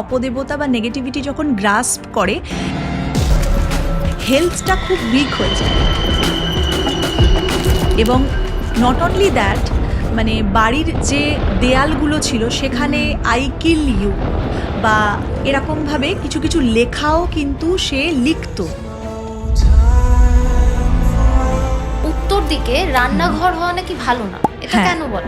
অপদেবতা বা নেগেটিভিটি যখন গ্রাস্প করে হেলথটা খুব উইক হয়ে যায়। এবং নট অনলি দ্যাট মানে বাড়ির যে দেয়ালগুলো ছিল সেখানে আই কিল ইউ বা এরকমভাবে কিছু কিছু লেখাও কিন্তু সে লিখতো। উত্তর দিকে রান্নাঘর হওয়া নাকি ভালো না? এটা হ্যাঁ। কেন বলে?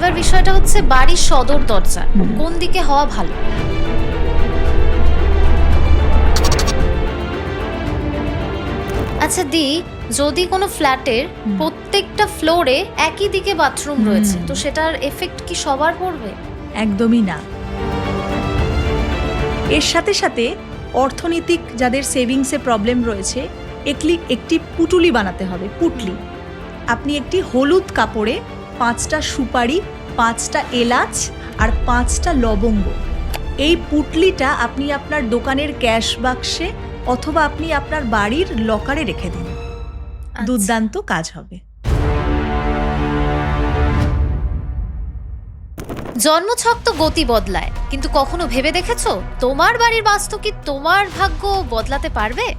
এবার বিষয়টা হচ্ছে বাড়ির সদর দরজা। কোন দিকে হওয়া ভালো? আচ্ছা দি যদি কোনো ফ্ল্যাটের প্রত্যেকটা ফ্লোরে একই দিকে বাথরুম রয়েছে তো সেটার এফেক্ট কি সবার পড়বে? একদমই না। এর সাথে সাথে অর্থনৈতিক যাদের সেভিংসে প্রবলেম রয়েছে একলি একটি পুটুলি বানাতে হবে পুটলি। আপনি একটি হলুদ কাপড়ে পাঁচটা সুপারি পাঁচটা এলাচ আর পাঁচটা লবঙ্গ। এই পুটলিটা আপনি আপনার দোকানের ক্যাশ বাক্সে অথবা আপনি আপনার বাড়ির লকারে রেখে দিন। আচ্ছা। দুর্দান্ত কাজ হবে। জন্মছক তো গতি বদলায় কিন্তু কখনো ভেবে দেখেছ? তোমার বাড়ির বাস্তু কি তোমার ভাগ্য বদলাতে পারবে?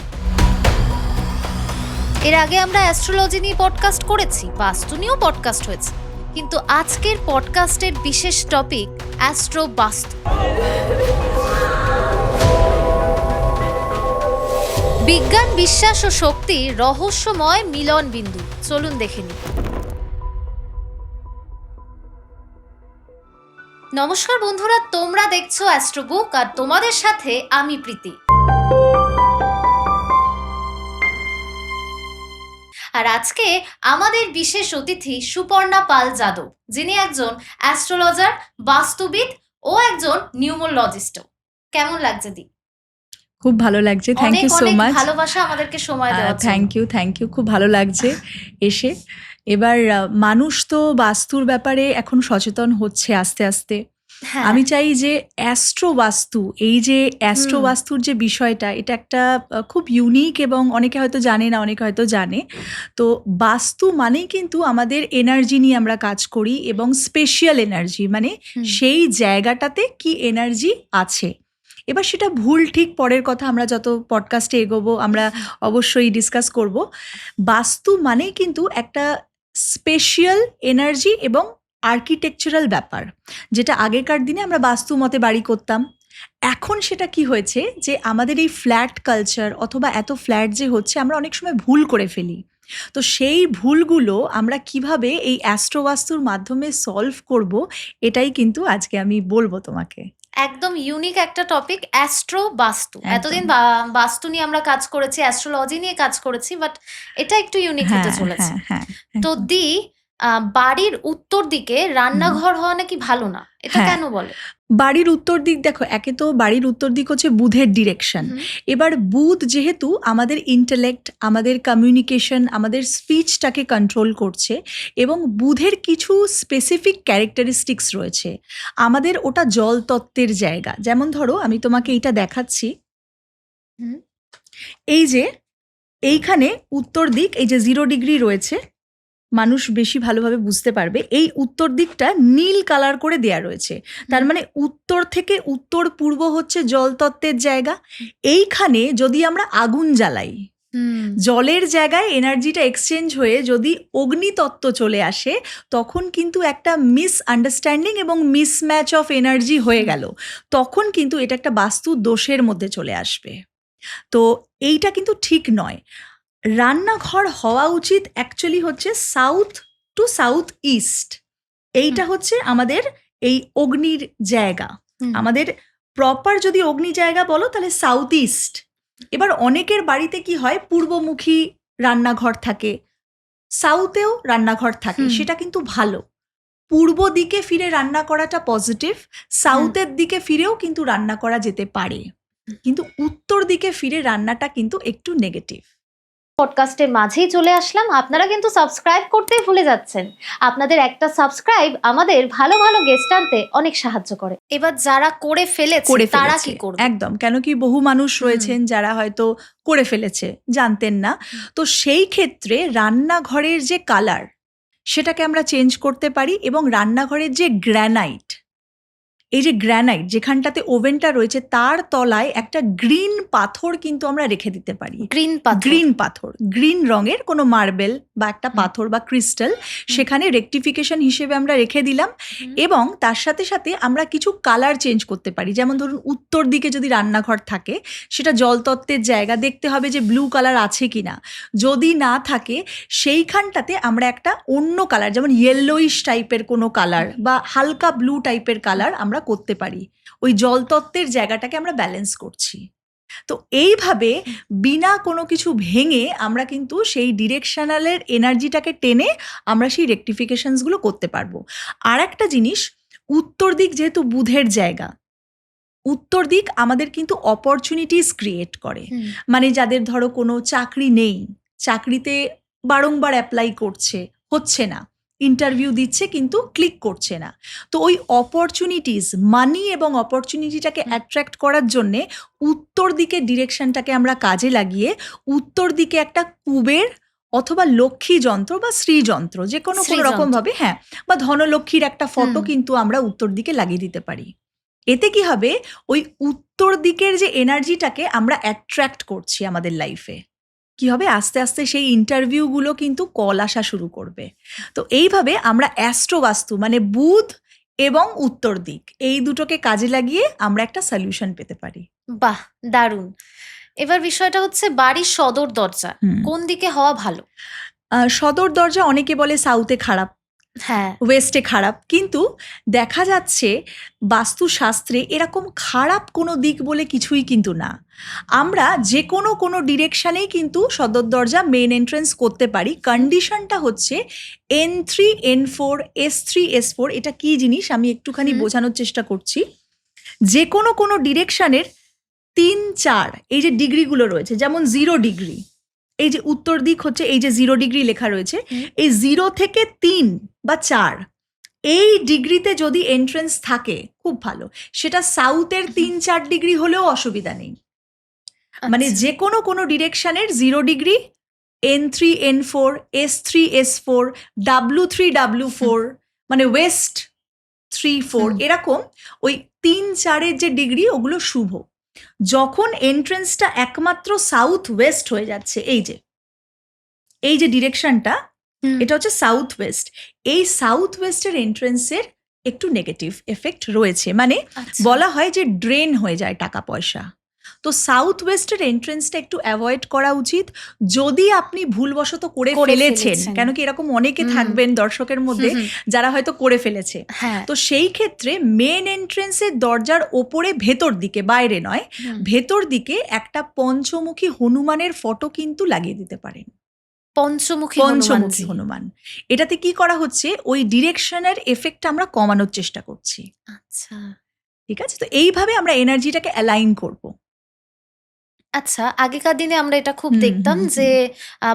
এর আগে আমরা অ্যাস্ট্রোলজি নিয়ে পডকাস্ট করেছি বাস্তু নিয়েও পডকাস্ট হয়েছে। কিন্তু আজকের পডকাস্টের বিশেষ টপিক অ্যাস্ট্রো বাস্তু বিজ্ঞান, বিশ্বাস ও শক্তির রহস্যময় মিলন বিন্দু। চলুন দেখে নিই। নমস্কার বন্ধুরা, তোমরা দেখছ অ্যাস্ট্রোবুক আর তোমাদের সাথে আমি প্রীতি। আর আজকে আমাদের বিশেষ অতিথি সুপর্ণা পাল যাদব যিনি একজন অ্যাস্ট্রোলজার বাস্তুবিদ ও একজন নিউমোলজিস্টও কেমন লাগছে দি? খুব ভালো লাগছে থ্যাংক ইউ সো মাচ ভালোবাসা আমাদেরকে সময় দেওয়ার থ্যাংক ইউ থ্যাংক ইউ খুব ভালো লাগছে এসে। এবার মানুষ তো বাস্তুর ব্যাপারে এখন সচেতন হচ্ছে আস্তে আস্তে। আমি চাই যে অ্যাস্ট্রো বাস্তু এই যে অ্যাস্ট্রো বাস্তুর যে বিষয়টা এটা একটা খুব ইউনিক এবং অনেকে হয়তো জানে না অনেকে হয়তো জানে। তো বাস্তু মানেই কিন্তু আমাদের এনার্জি নিয়ে আমরা কাজ করি এবং স্পেশিয়াল এনার্জি মানে সেই জায়গাটাতে কি এনার্জি আছে। এবার সেটা ভুল ঠিক পরের কথা আমরা যত পডকাস্টে এগোবো আমরা অবশ্যই ডিসকাস করব। বাস্তু মানেই কিন্তু একটা স্পেশিয়াল এনার্জি এবং আর্কিটেকচারাল ব্যাপার যেটা আগেকার দিনে আমরা বাস্তু মতে বাড়ি করতাম। এখন সেটা কি হয়েছে যে আমাদের এই ফ্ল্যাট কালচার অথবা এত ফ্ল্যাট যে হচ্ছে আমরা অনেক সময় ভুল করে ফেলি। তো সেই ভুলগুলো আমরা কীভাবে এই অ্যাস্ট্রোবাস্তুর মাধ্যমে সলভ করব এটাই কিন্তু আজকে আমি বলব তোমাকে। একদম ইউনিক একটা টপিক অ্যাস্ট্রো বাস্তু এতদিন বাস্তু নিয়ে আমরা কাজ করেছি অ্যাস্ট্রোলজি নিয়ে কাজ করেছি বাট এটা একটু ইউনিক হতে হ্যাঁ চলেছে। হ্যাঁ হ্যাঁ তো দি বাড়ির উত্তর দিকে রান্নাঘর হওয়া নাকি ভালো না এটা হ্যাঁ। কেন বলে বাড়ির উত্তর দিক দেখো একে তো বাড়ির উত্তর দিক হচ্ছে বুধের ডিরেকশন হুম। এবার বুধ যেহেতু আমাদের ইন্টেলেক্ট আমাদের কমিউনিকেশন আমাদের স্পিচটাকে কন্ট্রোল করছে এবং বুধের কিছু স্পেসিফিক ক্যারেক্টারিস্টিক্স রয়েছে আমাদের ওটা জল তত্ত্বের জায়গা যেমন ধরো আমি তোমাকে এইটা দেখাচ্ছি হুম। এই যে এইখানে উত্তর দিক এই যে জিরো ডিগ্রি রয়েছে মানুষ বেশি ভালোভাবে বুঝতে পারবে। এই উত্তর দিকটা নীল কালার করে দেয়া রয়েছে। তার মানে উত্তর থেকে উত্তর পূর্ব হচ্ছে জলতত্ত্বের জায়গা। এইখানে যদি আমরা আগুন জ্বালাই জলের জায়গায় এনার্জিটা এক্সচেঞ্জ হয়ে যদি অগ্নিতত্ত্ব চলে আসে তখন কিন্তু একটা মিস আন্ডারস্ট্যান্ডিং এবং মিসম্যাচ অফ এনার্জি হয়ে গেল। তখন কিন্তু এটা একটা বাস্তু দোষের মধ্যে চলে আসবে। তো এইটা কিন্তু ঠিক নয়। রান্নাঘর হওয়া উচিত অ্যাকচুয়ালি হচ্ছে সাউথ টু সাউথ ইস্ট এইটা হচ্ছে আমাদের এই অগ্নির জায়গা। আমাদের প্রপার যদি অগ্নি জায়গা বলো তাহলে সাউথ ইস্ট এবার অনেকের বাড়িতে কি হয় পূর্বমুখী রান্নাঘর থাকে সাউথেও রান্নাঘর থাকে সেটা কিন্তু ভালো। পূর্ব দিকে ফিরে রান্না করাটা পজিটিভ সাউথের দিকে ফিরেও কিন্তু রান্না করা যেতে পারে। কিন্তু উত্তর দিকে ফিরে রান্নাটা কিন্তু একটু নেগেটিভ পডকাস্টের মাঝেই চলে আসলাম। আপনারা কিন্তু সাবস্ক্রাইব করতে ভুলে যাচ্ছেন। আপনাদের একটা সাবস্ক্রাইব আমাদের ভালো ভালো গেস্ট আনতে অনেক সাহায্য করে। এবার যারা করে ফেলেছে করে তারা কি করবে? একদম। কেন কি বহু মানুষ রয়েছেন যারা হয়তো করে ফেলেছে জানতেন না। তো সেই ক্ষেত্রে রান্নাঘরের যে কালার সেটাকে আমরা চেঞ্জ করতে পারি এবং রান্নাঘরের যে গ্র্যানাইট এই যে গ্র্যানাইট যেখানটাতে ওভেনটা রয়েছে তার তলায় একটা গ্রিন পাথর কিন্তু আমরা রেখে দিতে পারি। গ্রিন পাথর। গ্রিন পাথর। গ্রিন রঙের কোনো মার্বেল বা একটা পাথর বা ক্রিস্টাল সেখানে রেকটিফিকেশন হিসেবে আমরা রেখে দিলাম এবং তার সাথে সাথে আমরা কিছু কালার চেঞ্জ করতে পারি। যেমন ধরুন উত্তর দিকে যদি রান্নাঘর থাকে সেটা জলতত্ত্বের জায়গা দেখতে হবে যে ব্লু কালার আছে কি না যদি না থাকে সেইখানটাতে আমরা একটা অন্য কালার যেমন ইয়েলোইশ টাইপের কোনো কালার বা হালকা ব্লু টাইপের কালার আমরা করতে পারি। ওই জলতত্ত্বের জায়গাটাকে আমরা ব্যালেন্স করছি। তো এইভাবে বিনা কোনো কিছু ভেঙে আমরা কিন্তু সেই ডিরেকশনালের এনার্জিটাকে টেনে আমরা সেই রেকটিফিকেশনসগুলো করতে পারব। আর একটা জিনিস উত্তর দিক যেহেতু বুধের জায়গা উত্তর দিক আমাদের কিন্তু অপরচুনিটিস ক্রিয়েট করে। মানে যাদের ধরো কোনো চাকরি নেই চাকরিতে বারংবার অ্যাপ্লাই করছে হচ্ছে না। ইন্টারভিউ দিচ্ছে কিন্তু ক্লিক করছে না। তো ওই অপরচুনিটিস মানি এবং অপরচুনিটিটাকে অ্যাট্রাক্ট করার জন্যে উত্তর দিকে ডিরেকশনটাকে আমরা কাজে লাগিয়ে উত্তর দিকে একটা কুবের অথবা লক্ষ্মী যন্ত্র বা শ্রীযন্ত্র যে কোনো কোনো শ্রীযন্ত্র। রকম ভাবে হ্যাঁ বা ধনলক্ষ্মীর একটা ফটো কিন্তু আমরা উত্তর দিকে লাগিয়ে দিতে পারি। এতে কি হবে? ওই উত্তর দিকের যে এনার্জিটাকে আমরা অ্যাট্রাক্ট করছি আমাদের লাইফে কি হবে? আস্তে আস্তে সেই ইন্টারভিউগুলো কিন্তু কল আসা শুরু করবে। তো এইভাবে আমরা অ্যাস্ট্রোবাস্তু মানে বুধ এবং উত্তর দিক এই দুটোকে কাজে লাগিয়ে আমরা একটা সলিউশন পেতে পারি। বাহ দারুণ। এবার বিষয়টা হচ্ছে বাড়ির সদর দরজা কোন দিকে হওয়া ভালো? সদর দরজা অনেকে বলে সাউথে খারাপ। হ্যাঁ। ওয়েস্টে খারাপ। কিন্তু দেখা যাচ্ছে বাস্তুশাস্ত্রে এরকম খারাপ কোনো দিক বলে কিছুই কিন্তু না। আমরা যে কোনো কোনো ডিরেকশানেই কিন্তু সদর দরজা মেন এন্ট্রেন্স করতে পারি। কন্ডিশনটা হচ্ছে N three N four S three S four এটা কী জিনিস? আমি একটুখানি বোঝানোর চেষ্টা করছি। যে কোনো কোনো ডিরেকশানের তিন চার এই যে ডিগ্রিগুলো রয়েছে যেমন জিরো ডিগ্রি এই যে উত্তর দিক হচ্ছে এই যে জিরো ডিগ্রি লেখা রয়েছে এই জিরো থেকে তিন বা চার এই ডিগ্রিতে যদি এন্ট্রেন্স থাকে খুব ভালো। সেটা সাউথের তিন চার ডিগ্রি হলেও অসুবিধা নেই। মানে আচ্ছা। যে কোনো কোনো ডিরেকশনের zero degree N three N four S three S four W three W four মানে ওয়েস্ট থ্রি ফোর এরকম ওই তিন চারের যে ডিগ্রি ওগুলো শুভ। যখন এন্ট্রেন্সটা একমাত্র সাউথ ওয়েস্ট হয়ে যাচ্ছে এই যে এই যে ডিরেকশনটা এটা হচ্ছে সাউথ ওয়েস্ট এই সাউথ ওয়েস্টের এন্ট্রেন্সের একটু নেগেটিভ এফেক্ট রয়েছে। মানে আচ্ছা। বলা হয় যে ড্রেন হয়ে যায় টাকা পয়সা। তো সাউথ ওয়েস্টের এন্ট্রেন্সটা একটু অ্যাভয়েড করা উচিত। যদি আপনি ভুলবশত করে ফেলেছেন। কেন কি এরকম অনেকে থাকবেন দর্শকের মধ্যে যারা হয়তো করে ফেলেছে। হ্যাঁ। তো সেই ক্ষেত্রে মেন এন্ট্রেন্সের দরজার ওপরে ভেতর দিকে বাইরে নয় ভেতর দিকে একটা পঞ্চমুখী হনুমানের ফটো কিন্তু লাগিয়ে দিতে পারেন। পঞ্চমুখী পঞ্চমুখী হনুমান। এটাতে কি করা হচ্ছে? ওই ডিরেকশনের এফেক্ট আমরা কমানোর চেষ্টা করছি। আচ্ছা। ঠিক আছে? তো এইভাবে আমরা এনার্জিটাকে অ্যালাইন করব। আচ্ছা আগেকার দিনে আমরা এটা খুব হুম, দেখতাম হুম, যে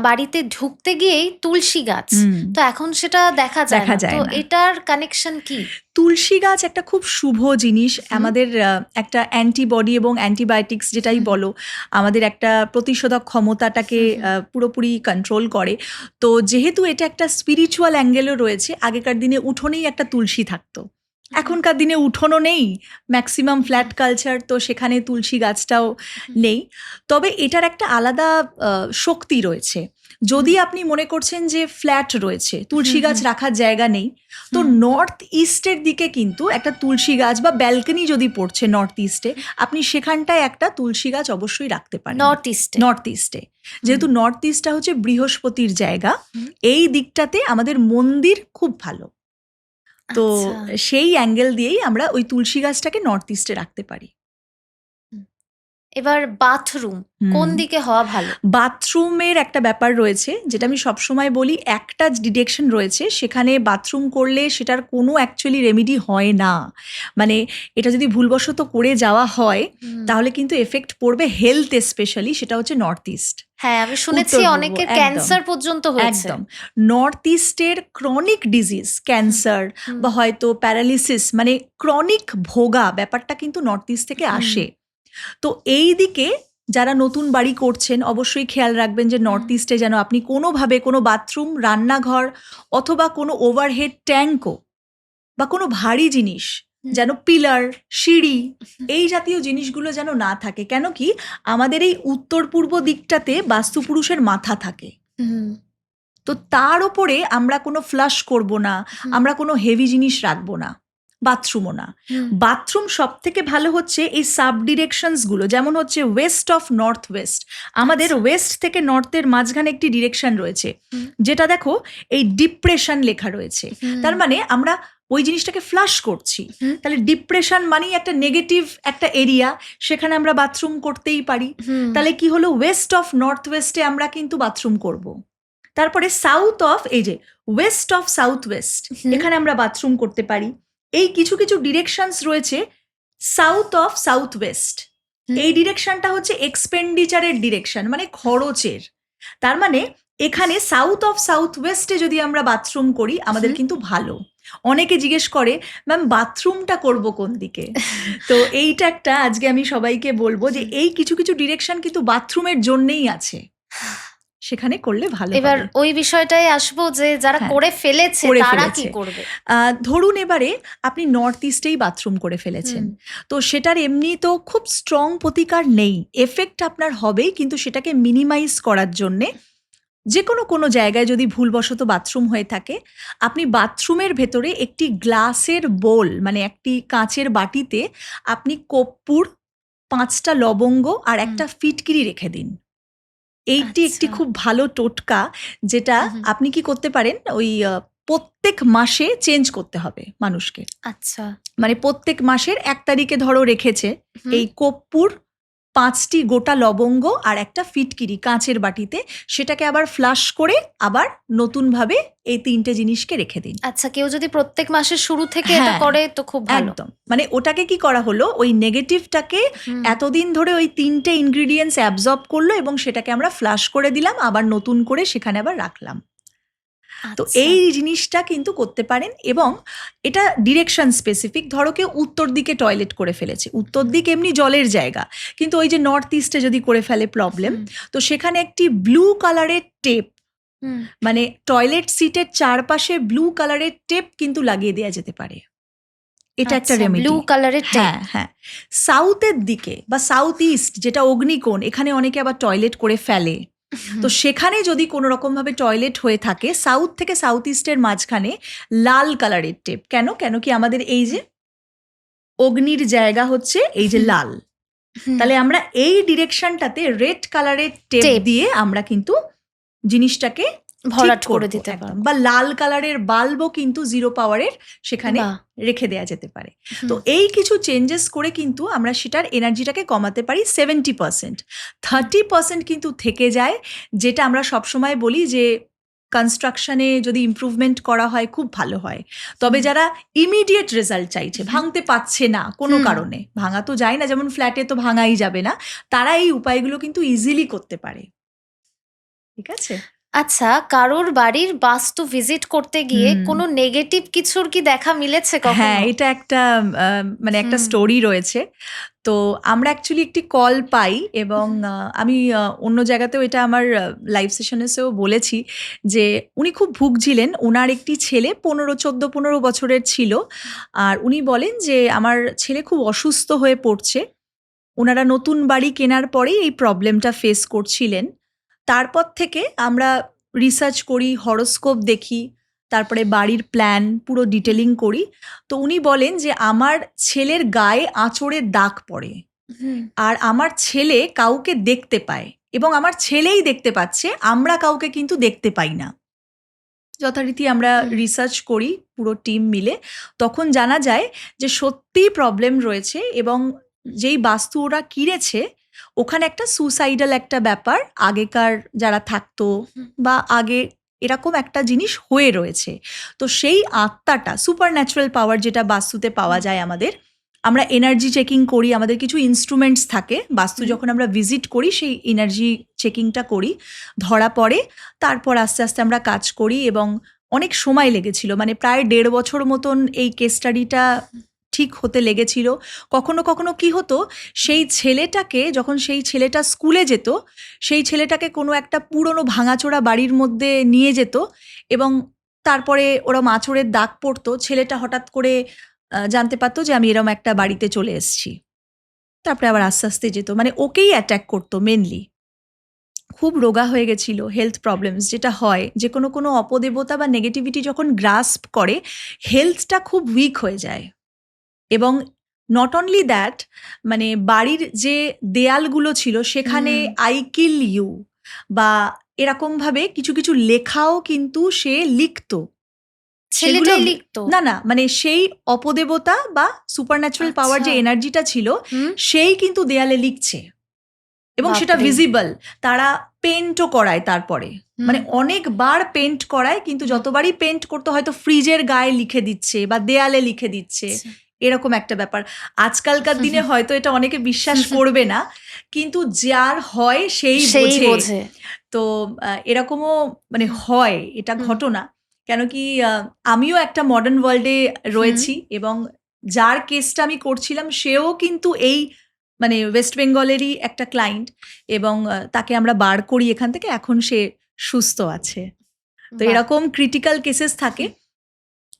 বাড়িতে ঢুকতে গিয়েই তুলসী গাছ তো এখন সেটা দেখা যায় দেখা না যায় না। এটার কানেকশন কি তুলসী গাছ একটা খুব শুভ জিনিস হুম। আমাদের আহ, একটা অ্যান্টিবডি এবং অ্যান্টিবায়োটিক্স যেটাই হুম। বলো আমাদের একটা প্রতিষেধক ক্ষমতাটাকে হুম, হুম। আহ, পুরোপুরি কন্ট্রোল করে তো যেহেতু এটা একটা স্পিরিচুয়াল অ্যাঙ্গেলও রয়েছে আগেকার দিনে উঠোনেই একটা তুলসী থাকতো এখনকার দিনে উঠোনও নেই ম্যাক্সিমাম ফ্ল্যাট কালচার তো সেখানে তুলসী গাছটাও নেই। তবে এটার একটা আলাদা শক্তি রয়েছে। যদি আপনি মনে করছেন যে ফ্ল্যাট রয়েছে তুলসী গাছ রাখার জায়গা নেই তো নর্থ ইস্টের দিকে কিন্তু একটা তুলসী গাছ বা ব্যালকনি যদি পড়ছে নর্থ ইস্টে আপনি সেখানটায় একটা তুলসী গাছ অবশ্যই রাখতে পারেন। নর্থ ইস্টে নর্থ ইস্টে যেহেতু নর্থ ইস্টটা হচ্ছে বৃহস্পতির জায়গা এই দিকটাতে আমাদের মন্দির খুব ভালো। তো আচ্ছা। সেই অ্যাঙ্গেল দিয়েই আমরা ওই তুলসী গাছটাকে নর্থ ইস্টে রাখতে পারি। এবার বাথরুম কোন দিকে হওয়া ভালো? বাথরুমের একটা ব্যাপার রয়েছে যেটা আমি সবসময় বলি একটা ডিরেকশন রয়েছে সেখানে বাথরুম করলে সেটার কোনো অ্যাকচুয়ালি রেমিডি হয় না। মানে এটা যদি ভুলবশত করে যাওয়া হয় তাহলে কিন্তু এফেক্ট পড়বে হেলথ স্পেশালি সেটা হচ্ছে নর্থ ইস্ট হ্যাঁ আমি শুনেছি অনেকের ক্যান্সার পর্যন্ত হয়েছে। একদম। নর্থ ইস্টের ক্রনিক ডিজিজ ক্যান্সার বা হয়তো প্যারালিসিস মানে ক্রনিক ভোগা ব্যাপারটা কিন্তু নর্থ ইস্ট থেকে আসে। তো এই দিকে যারা নতুন বাড়ি করছেন অবশ্যই খেয়াল রাখবেন যে নর্থ ইস্টে যেন আপনি কোনোভাবে কোনো বাথরুম রান্নাঘর অথবা কোনো ওভারহেড ট্যাঙ্কও বা কোনো ভারী জিনিস। যেন পিলার সিঁড়ি এই জাতীয় জিনিসগুলো যেন না থাকে। কেন কি? আমাদের এই উত্তর পূর্ব দিকটাতে বাস্তুপুরুষের মাথা থাকে। তো তার ওপরে আমরা কোনো ফ্লাশ করব না আমরা কোনো হেভি জিনিস রাখব না বাথরুমও না। বাথরুম সব থেকে ভালো হচ্ছে এই সাব ডিরেকশনসগুলো যেমন হচ্ছে ওয়েস্ট অফ নর্থ ওয়েস্ট আমাদের আচ্ছা। ওয়েস্ট থেকে নর্থের মাঝখানে একটি ডিরেকশন রয়েছে যেটা দেখো এই ডিপ্রেশন লেখা রয়েছে। তার মানে আমরা ওই জিনিসটাকে ফ্লাশ করছি। তাহলে ডিপ্রেশন মানেই একটা নেগেটিভ একটা এরিয়া সেখানে আমরা বাথরুম করতেই পারি। তাহলে কি হলো? ওয়েস্ট অফ নর্থ ওয়েস্টে আমরা কিন্তু বাথরুম করব। তারপরে সাউথ অফ এই যে ওয়েস্ট অফ সাউথ ওয়েস্ট। এখানে আমরা বাথরুম করতে পারি। এই কিছু কিছু ডিরেকশনস রয়েছে সাউথ অফ সাউথ ওয়েস্ট। এই ডিরেকশনটা হচ্ছে এক্সপেন্ডিচারের ডিরেকশন মানে খরচের। তার মানে এখানে সাউথ অফ সাউথ ওয়েস্টে যদি আমরা বাথরুম করি আমাদের কিন্তু ভালো। অনেকে জিজ্ঞেস করে ম্যাম বাথরুমটা করব কোন দিকে? তো এইটা একটা আজকে আমি সবাইকে বলব যে এই কিছু কিছু ডিরেকশন কিন্তু বাথরুমের জন্যেই আছে। সেখানে করলে ভালো এবার ওই বিষয়টাই আসব যে যারা হ্যাঁ, করে ফেলেছে তারা কি করবে? ধরুন এবারে আপনি নর্থ ইস্টেই বাথরুম করে ফেলেছেন। তো সেটার এমনি তো খুব স্ট্রং প্রতিকার নেই। এফেক্ট আপনার হবেই কিন্তু সেটাকে মিনিমাইজ করার জন্যে যে কোনো কোনো জায়গায় যদি ভুলবশত বাথরুম হয়ে থাকে আপনি বাথরুমের ভেতরে একটি গ্লাসের বোল মানে একটি কাঁচের বাটিতে আপনি কর্পূর পাঁচটা লবঙ্গ আর একটা ফিটকিরি রেখে দিন। এইটি একটি আচ্ছা। খুব ভালো টোটকা যেটা। আপনি কি করতে পারেন? ওই প্রত্যেক মাসে চেঞ্জ করতে হবে মানুষকে। আচ্ছা। মানে প্রত্যেক মাসের এক তারিখে ধরো রেখেছে এই কর্পূর পাঁচটি গোটা লবঙ্গ আর একটা ফিটকিরি কাঁচের বাটিতে সেটাকে আবার ফ্লাশ করে আবার নতুনভাবে এই তিনটে জিনিসকে রেখে দিন। আচ্ছা কেউ যদি প্রত্যেক মাসের শুরু থেকে এটা হ্যাঁ, করে তো খুব ভালো। একদম। মানে ওটাকে কি করা হলো? ওই নেগেটিভটাকে এতদিন ধরে ওই তিনটে ইনগ্রিডিয়েন্টস অ্যাবজর্ব করল এবং সেটাকে আমরা ফ্লাশ করে দিলাম আবার নতুন করে সেখানে আবার রাখলাম। তো আচ্ছা, এই জিনিসটা কিন্তু করতে পারেন এবং এটা ডিরেকশন স্পেসিফিক ধরো কেউ উত্তর দিকে টয়লেট করে ফেলেছে। উত্তর দিক এমনি জলের জায়গা কিন্তু ওই যে নর্থ ইস্টে যদি করে ফেলে প্রবলেম তো সেখানে একটি ব্লু কালারের টেপ মানে টয়লেট সিটের চারপাশে ব্লু কালারের টেপ কিন্তু লাগিয়ে দেওয়া যেতে পারে। এটা একটা রেমেডি ব্লু কালারের হ্যাঁ হ্যাঁ। সাউথের দিকে বা সাউথ ইস্ট যেটা অগ্নিকোণ এখানে অনেকে আবার টয়লেট করে ফেলে। তো সেখানে যদি কোনো রকম ভাবে টয়লেট হয়ে থাকে সাউথ থেকে সাউথ ইস্টের মাঝখানে লাল কালারের টেপ কেন? কেন কি আমাদের এই যে অগ্নির জায়গা হচ্ছে এই যে লাল। তাহলে আমরা এই ডিরেকশনটাতে রেড কালারের টেপ দিয়ে আমরা কিন্তু জিনিসটাকে ভরাট করে দিতে। পারব। বা লাল কালারের বাল্বও কিন্তু জিরো পাওয়ারের সেখানে রেখে দেওয়া যেতে পারে। তো এই কিছু চেঞ্জেস করে কিন্তু আমরা সেটার এনার্জিটাকে কমাতে পারি সেভেন্টি পার্সেন্ট থার্টি পার্সেন্ট কিন্তু থেকে যায় যেটা আমরা সবসময় বলি যে কনস্ট্রাকশনে যদি ইমপ্রুভমেন্ট করা হয় খুব ভালো হয়। তবে যারা ইমিডিয়েট রেজাল্ট চাইছে ভাঙতে পারছে না কোনো কারণে ভাঙা তো যায় না যেমন ফ্ল্যাটে তো ভাঙাই যাবে না তারা এই উপায়গুলো কিন্তু ইজিলি করতে পারে। ঠিক আছে? আচ্ছা কারোর বাড়ির বাস্তু ভিজিট করতে গিয়ে কোনো নেগেটিভ কিছুর কি দেখা মিলেছে কখনো? হ্যাঁ এটা একটা মানে একটা স্টোরি রয়েছে। তো আমরা অ্যাকচুয়ালি একটি কল পাই এবং আমি অন্য জায়গাতেও এটা আমার লাইভ সেশনেসেও বলেছি যে উনি খুব ভুগছিলেন। ওনার একটি ছেলে পনেরো চোদ্দ পনেরো বছরের ছিল। আর উনি বলেন যে আমার ছেলে খুব অসুস্থ হয়ে পড়ছে। ওনারা নতুন বাড়ি কেনার পরেই এই প্রবলেমটা ফেস করছিলেন। তারপর থেকে আমরা রিসার্চ করি হরোস্কোপ দেখি তারপরে বাড়ির প্ল্যান পুরো ডিটেলিং করি। তো উনি বলেন যে আমার ছেলের গায়ে আঁচড়ের দাগ পড়ে আর আমার ছেলে কাউকে দেখতে পায় এবং আমার ছেলেই দেখতে পাচ্ছে আমরা কাউকে কিন্তু দেখতে পাই না। যথারীতি আমরা রিসার্চ করি পুরো টিম মিলে। তখন জানা যায় যে সত্যিই প্রবলেম রয়েছে এবং যেই বাস্তু ওরা কিনেছে ওখানে একটা সুসাইডাল একটা ব্যাপার আগেকার যারা থাকতো বা আগে এরকম একটা জিনিস হয়ে রয়েছে। তো সেই আত্মাটা সুপার ন্যাচারাল পাওয়ার যেটা বাস্তুতে পাওয়া যায় আমাদের আমরা এনার্জি চেকিং করি আমাদের কিছু ইনস্ট্রুমেন্টস থাকে বাস্তু যখন আমরা ভিজিট করি সেই এনার্জি চেকিংটা করি ধরা পড়ে তারপর আস্তে আস্তে আমরা কাজ করি এবং অনেক সময় লেগেছিল। মানে প্রায় দেড় বছর মতন এই কেস স্টাডিটা ঠিক হতে লেগেছিল। কখনো কখনো কি হতো, সেই ছেলেটাকে যখন সেই ছেলেটা স্কুলে যেত, সেই ছেলেটাকে কোনো একটা পুরনো ভাঙাচোরা বাড়ির মধ্যে নিয়ে যেত এবং তারপরে ওরা মাছড়ের দাগ পড়তো। ছেলেটা হঠাৎ করে জানতে পারতো যে আমি এরম একটা বাড়িতে চলে এসেছি। তারপরে আবার আস্তে আস্তে যেত। মানে ওকেই অ্যাট্যাক করতো মেনলি খুব রোগা হয়ে গেছিল হেলথ প্রবলেমস যেটা হয়। যে কোনো কোনো অপদেবতা বা নেগেটিভিটি যখন গ্রাস্প করে হেলথটা খুব উইক হয়ে যায়। এবং নট অনলি দ্যাট মানে বাড়ির যে দেয়ালগুলো ছিল সেখানে আই কিল ইউ বা এরকমভাবে কিছু কিছু লেখাও কিন্তু সে লিখতো। ছেলেটাই লিখতো? না না মানে সেই অপদেবতা বা সুপার ন্যাচারাল পাওয়ার যে। এনার্জিটা ছিল সেই কিন্তু দেয়ালে লিখছে। এবং সেটা। ভিজিবল তারা পেন্টও করায় তারপরে। মানে অনেকবার পেন্ট করায় কিন্তু যতবারই পেন্ট করতে হয়তো ফ্রিজের গায়ে লিখে দিচ্ছে বা দেয়ালে লিখে দিচ্ছে। আচ্ছা। এরকম একটা ব্যাপার। আজকালকার দিনে হয়তো এটা অনেকে বিশ্বাস করবে না কিন্তু যার হয় সেই বোঝে। তো এরকমও মানে হয় এটা ঘটনা। কেন কি আমিও একটা মডার্ন ওয়ার্ল্ডে রয়েছি এবং যার কেসটা আমি করছিলাম সেও কিন্তু এই মানে ওয়েস্ট বেঙ্গলেরই একটা ক্লায়েন্ট এবং তাকে আমরা বার করি এখান থেকে এখন সে সুস্থ আছে। তো এরকম ক্রিটিক্যাল কেসেস থাকে।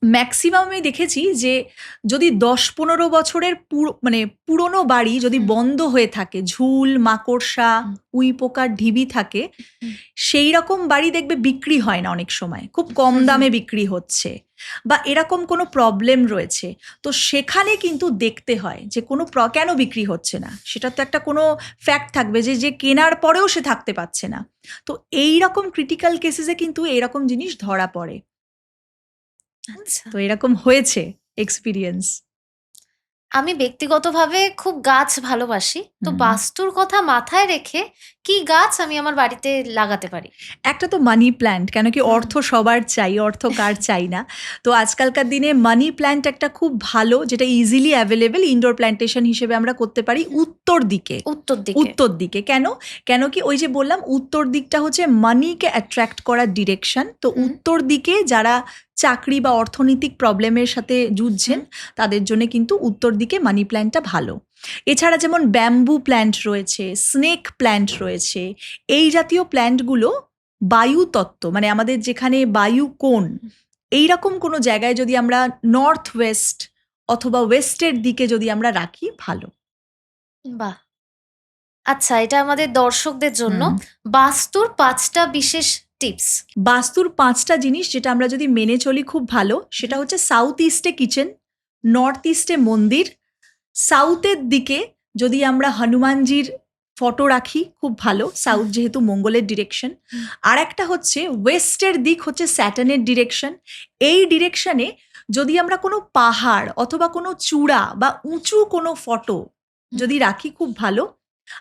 ম্যাক্সিমাম আমি দেখেছি যে যদি দশ পনেরো বছরের পুরো মানে পুরনো বাড়ি যদি বন্ধ হয়ে থাকে ঝুল মাকড়সা। উই পোকার ঢিবি থাকে সেই রকম বাড়ি দেখবে বিক্রি হয় না অনেক সময়। খুব কম। দামে বিক্রি হচ্ছে বা এরকম কোনো প্রবলেম রয়েছে। তো সেখানে কিন্তু দেখতে হয় যে কোনো প্র- কেন বিক্রি হচ্ছে না? সেটা তো একটা কোনো ফ্যাক্ট থাকবে যে যে কেনার পরেও সে থাকতে পারছে না। তো এই রকম ক্রিটিক্যাল কেসেসে কিন্তু এরকম জিনিস ধরা পড়ে। আচ্ছা। তো এরকম হয়েছে এক্সপিরিয়েন্স আমি ব্যক্তিগতভাবে খুব গাছ ভালোবাসি। তো বাস্তুর কথা মাথায় রেখে কি গাছ আমি আমার বাড়িতে লাগাতে পারি? একটা তো মানি প্ল্যান্ট কেন কি অর্থ সবার চাই অর্থ কার চাই না? তো আজকালকার দিনে মানি প্ল্যান্ট একটা খুব ভালো যেটা ইজিলি অ্যাভেলেবেল ইনডোর প্ল্যান্টেশন হিসেবে আমরা করতে পারি উত্তর দিকে। উত্তর দিকে। উত্তর দিকে। কেন? কেন কি ওই যে বললাম উত্তর দিকটা হচ্ছে মানিকে অ্যাট্রাক্ট করার ডিরেকশন তো উত্তর দিকে যারা চাকরি বা অর্থনৈতিক প্রবলেমের সাথে যুঝছেন তাদের জন্য কিন্তু উত্তর দিকে মানি প্ল্যান্টটা ভালো। এছাড়া যেমন ব্যাম্বু প্ল্যান্ট রয়েছে স্নেক প্ল্যান্ট রয়েছে এই জাতীয় প্ল্যান্টগুলো বায়ু তত্ত্ব মানে আমাদের যেখানে বায়ু কোণ এইরকম কোনো জায়গায় যদি আমরা নর্থ ওয়েস্ট অথবা ওয়েস্টের দিকে যদি আমরা রাখি ভালো। বাহ! আচ্ছা এটা আমাদের দর্শকদের জন্য। বাস্তুর পাঁচটা বিশেষ টিপস বাস্তুর পাঁচটা জিনিস যেটা আমরা যদি মেনে চলি খুব ভালো সেটা হচ্ছে সাউথ ইস্টে কিচেন নর্থ ইস্টে মন্দির সাউথের দিকে যদি আমরা হনুমানজির ফটো রাখি খুব ভালো। সাউথ যেহেতু মঙ্গলের ডিরেকশন আর একটা হচ্ছে ওয়েস্টের দিক হচ্ছে স্যাটানের ডিরেকশন এই ডিরেকশনে যদি আমরা কোনো পাহাড় অথবা কোনো চূড়া বা উঁচু কোনো ফটো যদি রাখি খুব ভালো।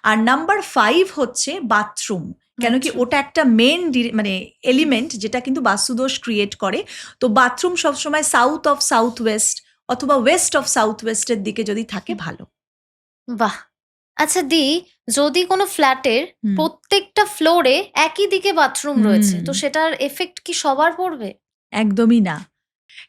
আর নাম্বার ফাইভ হচ্ছে বাথরুম কেন কি আচ্ছা। ওটা একটা মেন মানে এলিমেন্ট যেটা কিন্তু বাস্তুদোষ ক্রিয়েট করে। তো বাথরুম সবসময় সাউথ অফ সাউথ ওয়েস্ট অথবা ওয়েস্ট অফ সাউথ ওয়েস্টের দিকে যদি থাকে ভালো। বাহ! আচ্ছা দি যদি কোনো ফ্ল্যাটের হুম। প্রত্যেকটা ফ্লোরে একই দিকে বাথরুম রয়েছে তো সেটার এফেক্ট কি সবার পড়বে? একদমই না।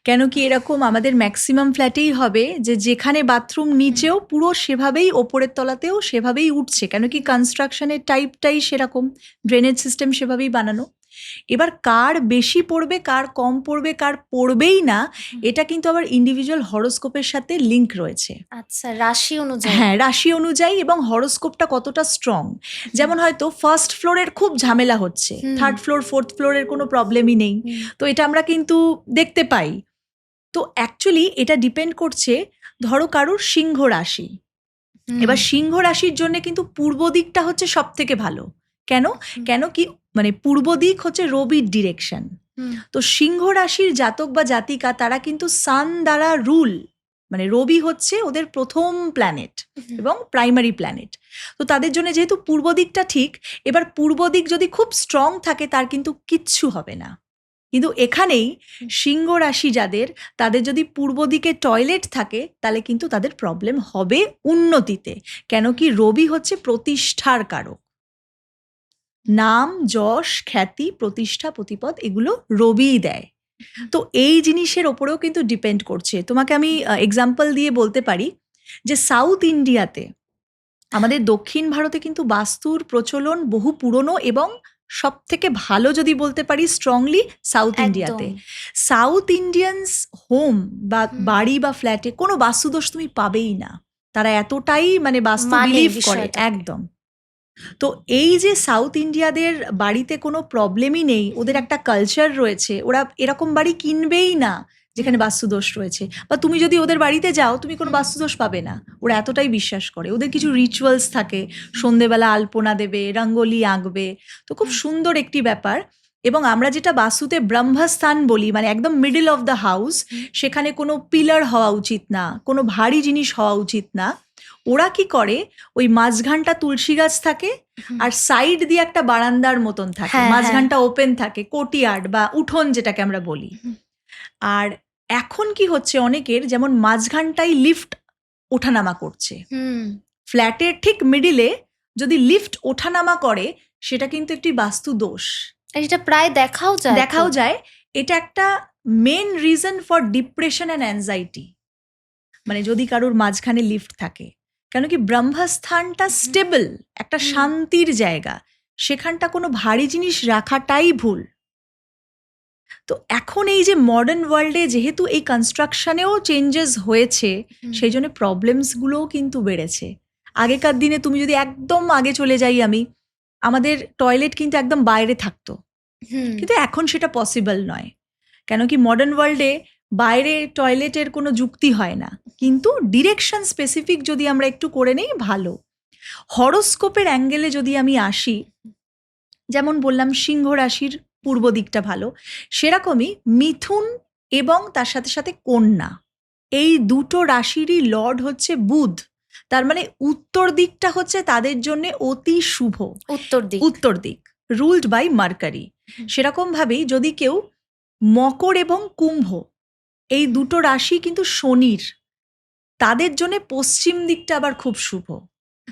কেন কি এরকম আমাদের ম্যাক্সিমাম ফ্ল্যাটেই হবে যে যেখানে বাথরুম নিচেও পুরো সেভাবেই ওপরের তলাতেও সেভাবেই উঠছে। কেন কি কনস্ট্রাকশনের টাইপটাই সেরকম ড্রেনেজ সিস্টেম সেভাবেই বানানো। এবার কার বেশি পড়বে কার কম পড়বে কার পড়বেই না এটা কিন্তু আবার ইন্ডিভিজুয়াল হরোস্কোপের সাথে লিংক রয়েছে। আচ্ছা রাশি অনুযায়ী। হ্যাঁ রাশি অনুযায়ী এবং হরোস্কোপটা কতটা স্ট্রং যেমন হয়তো ফার্স্ট ফ্লোরের খুব ঝামেলা হচ্ছে থার্ড ফ্লোর ফোর্থ ফ্লোরের কোনো প্রবলেমই নেই। তো এটা আমরা কিন্তু দেখতে পাই। তো অ্যাকচুয়ালি এটা ডিপেন্ড করছে ধরো কারোর সিংহ রাশি। এবার সিংহ রাশির জন্য কিন্তু পূর্ব দিকটা হচ্ছে সব থেকে ভালো। কেন? কেন কি মানে পূর্ব দিক হচ্ছে রবির ডিরেকশন তো সিংহ রাশির জাতক বা জাতিকা তারা কিন্তু সান দ্বারা রুল মানে রবি হচ্ছে ওদের প্রথম প্ল্যানেট এবং প্রাইমারি প্ল্যানেট তো তাদের জন্য যেহেতু পূর্ব দিকটা ঠিক এবার পূর্ব দিক যদি খুব স্ট্রং থাকে তার কিন্তু কিচ্ছু হবে না। কিন্তু এখানেই সিংহ রাশি যাদের তাদের যদি পূর্ব দিকে টয়লেট থাকে তাহলে কিন্তু তাদের প্রবলেম হবে উন্নতিতে। কেন কি রবি হচ্ছে প্রতিষ্ঠার কারক। নাম যশ খ্যাতি প্রতিষ্ঠা প্রতিপদ এগুলো রবিই দেয়। তো এই জিনিসের ওপরেও কিন্তু ডিপেন্ড করছে। তোমাকে আমি এক্সাম্পল দিয়ে বলতে পারি যে সাউথ ইন্ডিয়াতে আমাদের দক্ষিণ ভারতে কিন্তু বাস্তুর প্রচলন বহু পুরনো এবং সব থেকে ভালো যদি বলতে পারি স্ট্রংলি সাউথ ইন্ডিয়াতে সাউথ ইন্ডিয়ানস হোম বা বাড়ি বা ফ্ল্যাটে কোনো বাস্তুদোষ তুমি পাবেই না। তারা এতটাই মানে বাস্তু মানে বিলিভ করে। একদম। তো এই যে সাউথ ইন্ডিয়াদের বাড়িতে কোনো প্রবলেমই নেই ওদের একটা কালচার রয়েছে ওরা এরকম বাড়ি কিনবেই না যেখানে বাস্তুদোষ রয়েছে। বা তুমি যদি ওদের বাড়িতে যাও তুমি কোনো বাস্তুদোষ পাবে না। ওরা এতটাই বিশ্বাস করে। ওদের কিছু রিচুয়ালস থাকে সন্ধেবেলা আলপনা দেবে রঙ্গোলি আঁকবে তো খুব সুন্দর একটি ব্যাপার। এবং আমরা যেটা বাস্তুতে ব্রহ্মস্থান বলি মানে একদম মিডল অফ দ্য হাউস সেখানে কোনো পিলার হওয়া উচিত না কোনো ভারী জিনিস হওয়া উচিত না। ওরা কি করে? ওই মাঝখানটা তুলসী গাছ থাকে আর সাইড দিয়ে একটা বারান্দার মতন থাকে। হ্যাঁ, মাঝখানটা ওপেন থাকে কোটিয়ার্ড বা উঠোন যেটাকে আমরা বলি। আর এখন কি হচ্ছে অনেকের? যেমন মাঝখানটাই লিফট ওঠানামা করছে। ফ্ল্যাটের ঠিক মিডিলে যদি লিফট ওঠানামা করে সেটা কিন্তু একটি বাস্তু দোষ। এটা প্রায় দেখাও যায় দেখাও যায়। এটা একটা main reason for depression and anxiety মানে যদি কারোর মাঝখানে লিফট থাকে। কেন কি ব্রহ্মস্থানটা স্টেবল একটা শান্তির জায়গা। সেখানটা কোনো ভারী জিনিস রাখাটাই ভুল। তো এখন এই যে মডার্ন ওয়ার্ল্ডে যেহেতু এই কনস্ট্রাকশনেও চেঞ্জেস হয়েছে সেই জন্য প্রবলেমসগুলোও কিন্তু বেড়েছে। আগেকার দিনে তুমি যদি একদম আগে চলে যাই আমি আমাদের টয়লেট কিন্তু একদম বাইরে থাকতো। কিন্তু এখন সেটা পসিবল নয়। কেন কি মডার্ন ওয়ার্ল্ডে বাইরে টয়লেটের কোনো যুক্তি হয় না। কিন্তু ডিরেকশন স্পেসিফিক যদি আমরা একটু করে নেই ভালো। হরোস্কোপের অ্যাঙ্গেলে যদি আমি আসি যেমন বললাম সিংহ রাশির পূর্ব দিকটা ভালো সেরকমই মিথুন এবং তার সাথে সাথে কন্যা এই দুটো রাশিরই লর্ড হচ্ছে বুধ। তার মানে উত্তর দিকটা হচ্ছে তাদের জন্য অতি শুভ। উত্তর দিক। উত্তর দিক রুলড বাই মার্কারি হুম। সেরকম ভাবেই যদি কেউ মকর এবং কুম্ভ এই দুটো রাশি কিন্তু শনির। তাদের জন্য পশ্চিম দিকটা আবার খুব শুভ।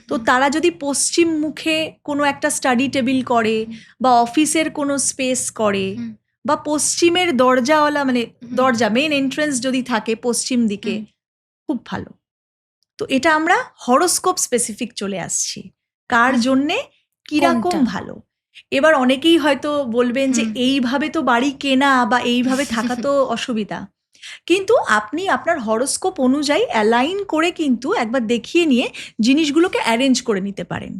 তো তারা যদি পশ্চিম মুখে কোনো একটা স্টাডি টেবিল করে বা অফিসের কোনো স্পেস করে বা পশ্চিমের দরজাওয়ালা মানে দরজা মেন এন্ট্রেন্স যদি থাকে পশ্চিম দিকে খুব ভালো। তো এটা আমরা হরোস্কোপ স্পেসিফিক চলে আসছি। কার জন্যে কীরকম ভালো? এবার অনেকেই হয়তো বলবেন যে এইভাবে তো বাড়ি কেনা বা এইভাবে থাকা তো অসুবিধা। কিন্তু আপনি আপনার হরোস্কোপ অনুযায়ী অ্যালাইন করে কিন্তু একবার দেখিয়ে নিয়ে জিনিসগুলোকে অ্যারেঞ্জ করে নিতে পারেন।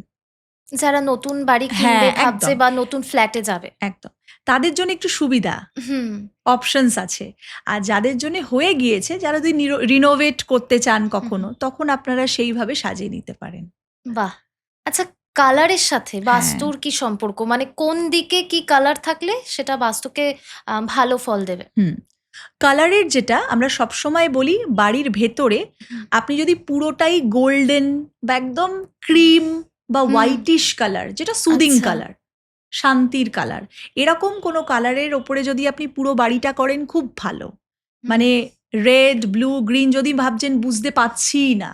যারা নতুন বাড়ি হ্যাঁ, কিনবে ভাবছে বা নতুন ফ্ল্যাটে যাবে। একদম। তাদের জন্য একটু সুবিধা। অপশনস আছে। আর যাদের জন্য হয়ে গিয়েছে যারা যদি রিনোভেট করতে চান কখনো তখন আপনারা সেইভাবে সাজিয়ে নিতে পারেন। বাহ! আচ্ছা কালারের সাথে হ্যাঁ। বাস্তুর কি সম্পর্ক? মানে কোন দিকে কি কালার থাকলে সেটা বাস্তুকে ভালো ফল দেবে? কালারের যেটা আমরা সবসময় বলি বাড়ির ভেতরে আপনি যদি পুরোটাই গোল্ডেন বা একদম ক্রিম বা হোয়াইটিশ কালার যেটা সুদিং আচ্ছা। কালার শান্তির কালার এরকম কোনো কালারের ওপরে যদি আপনি পুরো বাড়িটা করেন খুব ভালো। মানে রেড ব্লু গ্রিন যদি ভাবছেন বুঝতে পাচ্ছি না।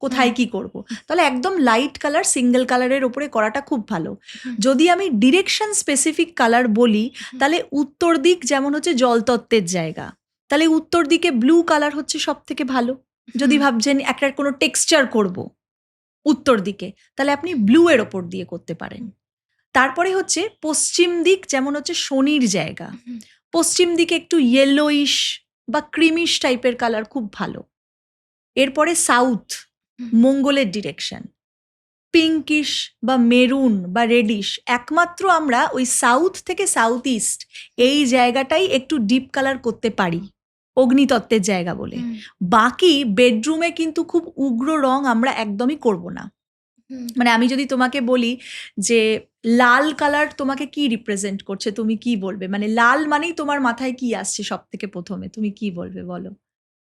কোথায় কি করব? তাহলে একদম লাইট কালার সিঙ্গেল কালারের ওপরে করাটা খুব ভালো। যদি আমি ডিরেকশন স্পেসিফিক কালার বলি তাহলে উত্তর দিক যেমন হচ্ছে জলতত্ত্বের জায়গা। তাহলে উত্তর দিকে ব্লু কালার হচ্ছে সব থেকে ভালো। যদি। ভাবছেন একটা কোনো টেক্সচার করব উত্তর দিকে তাহলে আপনি ব্লু এর ওপর দিয়ে করতে পারেন। তারপরে হচ্ছে পশ্চিম দিক যেমন হচ্ছে শনির জায়গা। পশ্চিম দিকে একটু ইয়েলোইশ বা ক্রিমিশ টাইপের কালার খুব ভালো। এরপরে সাউথ। মঙ্গলের ডিরেকশন পিঙ্কিশ বা মেরুন বা রেডিশ একমাত্র আমরা ওই সাউথ থেকে সাউথ ইস্ট এই জায়গাটাই একটু ডিপ কালার করতে পারি অগ্নিতত্ত্বের জায়গা বলে। বাকি বেডরুমে কিন্তু খুব উগ্র রং আমরা একদমই করব না। মানে আমি যদি তোমাকে বলি যে লাল কালার তোমাকে কি রিপ্রেজেন্ট করছে তুমি কি বলবে? মানে লাল মানেই তোমার মাথায় কি আসছে সব থেকে প্রথমে তুমি কি বলবে বলো?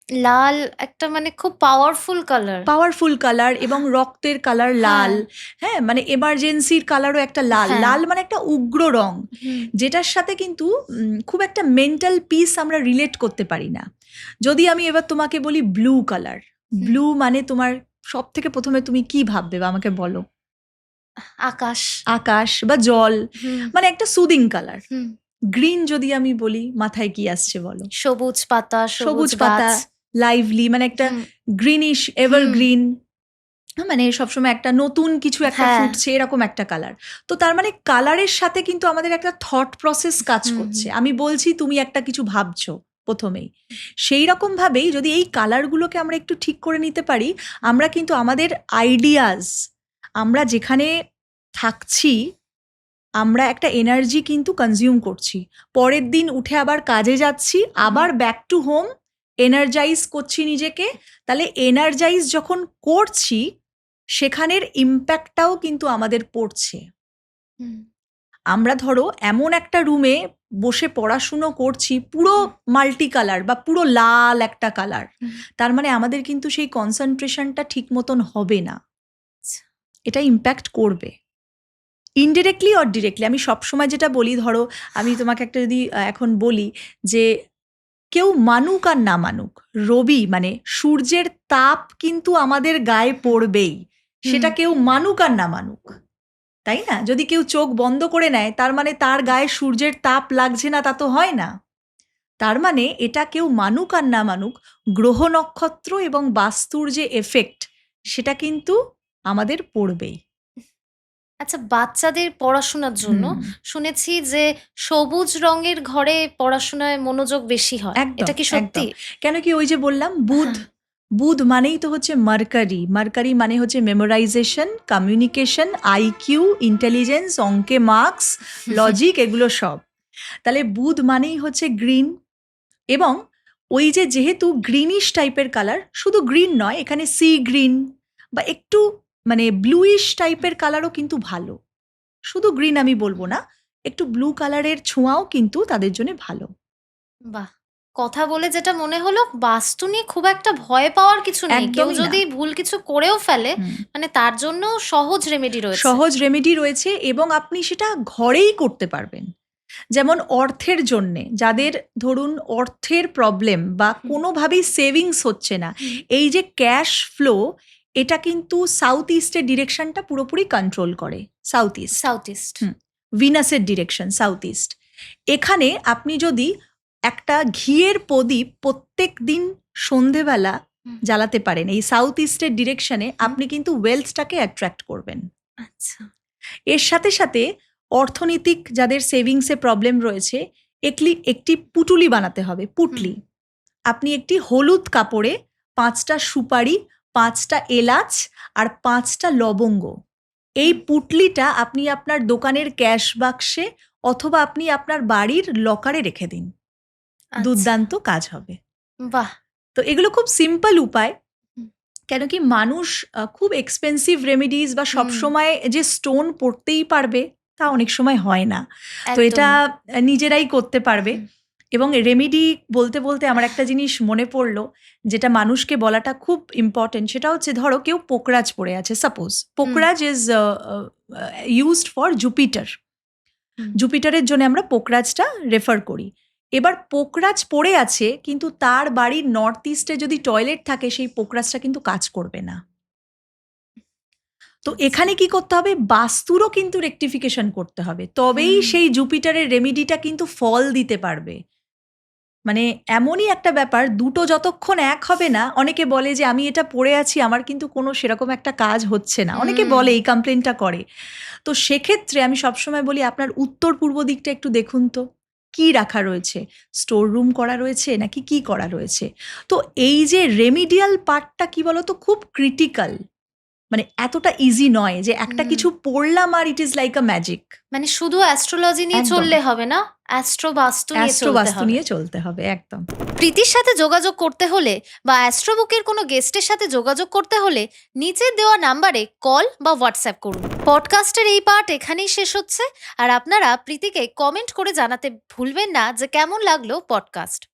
লাল একটা মানে খুব পাওয়ারফুল কালার পাওয়ারফুল কালার এবং রক্তের কালার লাল। হ্যাঁ মানে এমার্জেন্সির কালারও একটা লাল। হ্যাঁ। লাল মানে একটা উগ্র রং। যেটার সাথে কিন্তু খুব একটা মেন্টাল পিস আমরা রিলেট করতে পারি না। যদি আমি এবার তোমাকে বলি ব্লু কালার ব্লু মানে তোমার সব থেকে প্রথমে তুমি কি ভাববে বা আমাকে বলো? আকাশ। আকাশ বা জল। মানে একটা সুদিং কালার। গ্রিন যদি আমি বলি মাথায় কি আসছে বলো? সবুজ পাতা সবুজ পাতা। লাইভলি মানে একটা গ্রিনিশ এভারগ্রিন মানে সবসময় একটা নতুন কিছু একটা হ্যাঁ। ফুটছে এরকম একটা কালার তো তার মানে কালারের সাথে কিন্তু আমাদের একটা থট প্রসেস কাজ করছে। আমি বলছি তুমি একটা কিছু ভাবছ প্রথমেই। সেই রকম ভাবেই যদি এই কালারগুলোকে আমরা একটু ঠিক করে নিতে পারি আমরা কিন্তু আমাদের আইডিয়াস আমরা যেখানে থাকছি আমরা একটা এনার্জি কিন্তু কনজিউম করছি। পরের দিন উঠে আবার কাজে যাচ্ছি আবার ব্যাক টু হোম এনার্জাইজ করছি নিজেকে তাহলে এনার্জাইজ যখন করছি সেখানের ইম্প্যাক্টটাও কিন্তু আমাদের পড়ছে। আমরা ধরো এমন একটা রুমে বসে পড়াশুনো করছি পুরো মাল্টি কালার বা পুরো লাল একটা কালার তার মানে আমাদের কিন্তু সেই কনসেন্ট্রেশনটা ঠিক মতন হবে না। আচ্ছা। এটা ইম্প্যাক্ট করবে। ইনডিরেক্টলি অর ডিরেক্টলি আমি সবসময় যেটা বলি ধরো আমি তোমাকে একটা যদি এখন বলি যে কেউ মানুক আর না মানুক রবি মানে সূর্যের তাপ কিন্তু আমাদের গায়ে পড়বেই সেটা কেউ মানুক আর না মানুক তাই না? যদি কেউ চোখ বন্ধ করে নেয় তার মানে তার গায়ে সূর্যের তাপ লাগছে না তা তো হয় না। তার মানে এটা কেউ মানুক আর না মানুক গ্রহ নক্ষত্র এবং বাস্তুর যে এফেক্ট সেটা কিন্তু আমাদের পড়বেই। আচ্ছা বাচ্চাদের পড়াশোনার জন্য হুম, শুনেছি যে সবুজ রঙের ঘরে পড়াশোনায় মনোযোগ বেশি হয়। একদম, এটা কি সত্যি? কেন কি ওই যে বললাম বুধ হ্যাঁ। বুধ মানেই তো হচ্ছে মার্কারি। মার্কারি মানে হচ্ছে মেমোরাইজেশন কমিউনিকেশন আইকিউ ইন্টেলিজেন্স অঙ্কে মার্কস লজিক এগুলো সব। তাহলে বুধ মানেই হচ্ছে গ্রিন এবং ওই যে যেহেতু গ্রিনিশ টাইপের কালার শুধু গ্রিন নয় এখানে সি গ্রিন বা একটু মানে ব্লুইশ টাইপের কালারও কিন্তু ভালো। শুধু গ্রিন আমি বলব না একটু ব্লু কালারের ছোঁয়াও কিন্তু তাদের জন্য ভালো। বাহ! কথা বলে যেটা মনে হলো বাস্তু নিয়ে খুব একটা ভয় পাওয়ার কিছু নেই। কেউ যদি ভুল কিছু করেও ফেলে মানে তার জন্য সহজ রেমেডি রয়েছে। সহজ রেমেডি রয়েছে এবং আপনি সেটা ঘরেই করতে পারবেন। যেমন অর্থের জন্যে যাদের ধরুন অর্থের প্রবলেম বা কোনোভাবেই সেভিংস হচ্ছে না এই যে ক্যাশ ফ্লো এটা কিন্তু সাউথ ইস্টের ডিরেকশনটা পুরোপুরি কন্ট্রোল করে সাউথ ইস্ট সাউথ ইস্ট। ভিনাসের ডিরেকশন সাউথ ইস্ট এখানে আপনি যদি একটা ঘিয়ের প্রদীপ প্রত্যেক দিন সন্ধেবেলা জ্বালাতে পারেন এই সাউথ ইস্টের ডিরেকশনে আপনি কিন্তু ওয়েলথটাকে অ্যাট্রাক্ট করবেন। আচ্ছা। এর সাথে সাথে অর্থনৈতিক যাদের সেভিংসে প্রবলেম রয়েছে একলি একটি পুটুলি বানাতে হবে পুটলি। আপনি একটি হলুদ কাপড়ে পাঁচটা সুপারি পাঁচটা এলাচ আর পাঁচটা লবঙ্গ। এই পুটলিটা আপনি আপনার দোকানের ক্যাশ বাক্সে অথবা আপনি আপনার বাড়ির লকারে রেখে দিন। আচ্ছা। দুর্দান্ত কাজ হবে। বাহ! তো এগুলো খুব সিম্পল উপায়। কেন কি মানুষ খুব এক্সপেন্সিভ রেমেডিস বা সব হুম। সময় যে স্টোন পড়তেই পারবে তা অনেক সময় হয় না। তো এটা নিজেরাই করতে পারবে। এবং রেমেডি বলতে বলতে আমার একটা জিনিস মনে পড়ল যেটা মানুষকে বলাটা খুব ইম্পর্টেন্ট সেটা হচ্ছে ধরো কেউ পোকরাজ পড়ে আছে suppose pukhraj is used for Jupiter জুপিটারের জন্য আমরা পোকরাজটা রেফার করি। এবার পোকরাজ পড়ে আছে কিন্তু তার বাড়ির নর্থ ইস্টে যদি টয়লেট থাকে সেই পোকরাজটা কিন্তু কাজ করবে না। তো এখানে কি করতে হবে? বাস্তুরও কিন্তু রেকটিফিকেশন করতে হবে। তবেই সেই জুপিটারের রেমিডিটা কিন্তু ফল দিতে পারবে। মানে এমনই একটা ব্যাপার দুটো যতক্ষণ এক হবে না অনেকে বলে যে আমি এটা পড়ে আছি আমার কিন্তু কোনো সেরকম একটা কাজ হচ্ছে না। অনেকে বলে এই কমপ্লেনটা করে। তো সেক্ষেত্রে আমি সবসময় বলি আপনার উত্তর পূর্ব দিকটা একটু দেখুন তো। কি রাখা রয়েছে? স্টোর রুম করা রয়েছে নাকি কি করা রয়েছে? তো এই যে রেমিডিয়াল পার্টটা কি বলতো খুব ক্রিটিক্যাল মানে এতটা ইজি নয় যে একটা কিছু পড়লাম আর it is like a magic মানে শুধু অ্যাস্ট্রোলজি নিয়ে চললে হবে না? অ্যাস্ট্রো বাস্তু নিয়ে অ্যাস্ট্রো চলতে বাস্তু হবে। নিয়ে চলতে হবে একদম। প্রীতির সাথে যোগাযোগ করতে হলে বা অ্যাস্ট্রোবুকের কোনো গেস্টের সাথে যোগাযোগ করতে হলে নিচে দেওয়া নাম্বারে কল বা হোয়াটসঅ্যাপ করুন। পডকাস্টের এই পার্ট এখানেই শেষ হচ্ছে। আর আপনারা প্রীতিকে কমেন্ট করে জানাতে ভুলবেন না যে কেমন লাগল পডকাস্ট।